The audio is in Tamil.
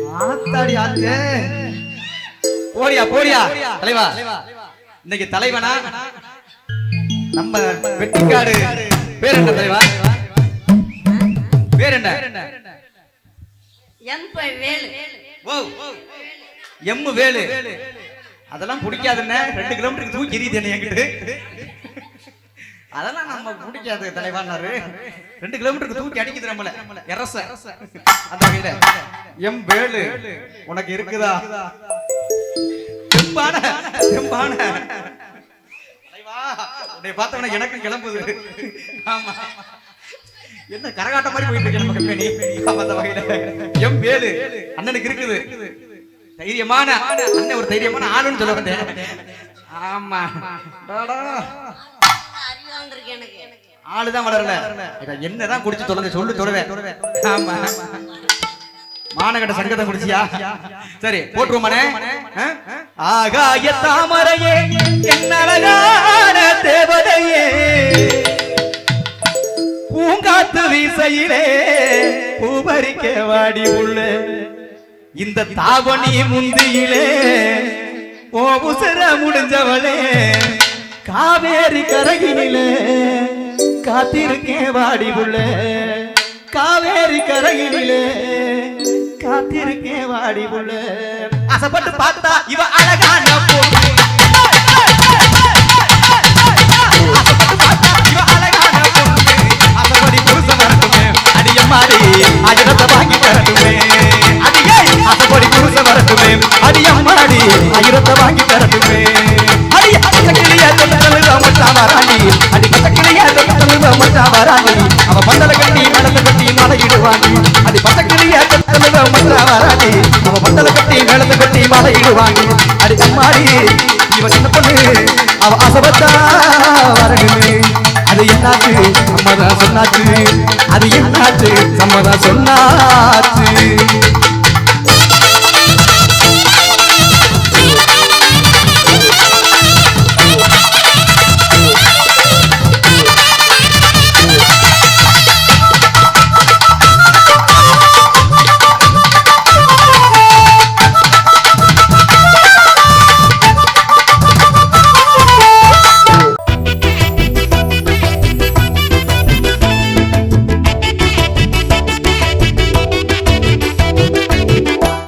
ஆத்தாடி ஆத்தே. போடியா போடியா? தலைவா. இன்னைக்கு தலைவனா? நம்ம வெட்டிக்காடு. பேர் என்ன தலைவா? பேர் என்ன? வேலு. ஓ வேலு. அதெல்லாம் பிடிக்காதுன்னு ரெண்டு கிலோமீட்டருக்கு தூக்கி எரியுது என்ன என்கிட்ட. அதெல்லாம் நம்ம பிடிக்காது தலைவானாரு. ரெண்டு கிலோமீட்டருக்கு தூக்கி அடிக்குது நம்மள. எரச. அந்த வகையில. எம் வேலு உனக்கு இருக்குதா? செம்பான தலைவா, உன்னை பார்த்தவன கிளம்புது. ஆமா. என்ன கரகாட்ட மாதிரி போயிட்டு இருக்கு நம்ம கம்பெனி. அந்த வகையில. எம் வேலு அண்ணனுக்கு இருக்குது. தைரியமான அண்ணன் ஒரு தைரியமான ஆளுன்னு சொல்ல வந்தேன். ஆமா. ஆளுதான் வளரல என்னதான் குடிச்சு தொலைஞ்ச சொல்லு சொல்லுவேன் ஆமா. மானகட்ட சங்கத்தை குடிச்சியா? சரி போட்டுருவோமானே ஆகாய தாமரையே என் அழகான தேவதையே. பூங்காத்து வீசையிலே பூபரிக்க வாடி உள்ள. இந்த தாவணி முந்தியிலே ஓ உசர முடிஞ்சவளே. காவேரி கரகினிலே காத்திருக்கேன் வாடி உள்ள காவேரி கரகினிலே காத்திருக்கேன் வாடி உள்ள ஆசைப்பட்டு பார்த்தா இவ அழகான பொண்ணு. ஆசைப்பட்டு பார்த்தா இவ அழகான பொண்ணு. அடியம்மாடி, ஆயிரத்தை வாங்கி தரட்டுமே. வராண்டி. அடி, பச்சைக்கிளியே தொட்டலுவ மச்சா வராண்டி. அவ பந்தல கட்டி நடந்து கட்டி மலையிடுவாண்டி அடி பச்சைக்கிளியே தொட்டலுவ மச்சா வராண்டி. அவ பந்தல கட்டி நடந்து கட்டி மலையிடுவாண்டி அடி அம்மாடி இவ சின்ன பொண்ணு அவ ஆசைப்பட்டா வரணுமே. அது என்னாச்சு? சம்மதம் சொன்னாச்சு. அது என்னாச்சு? சம்மதம் சொன்னாச்சு.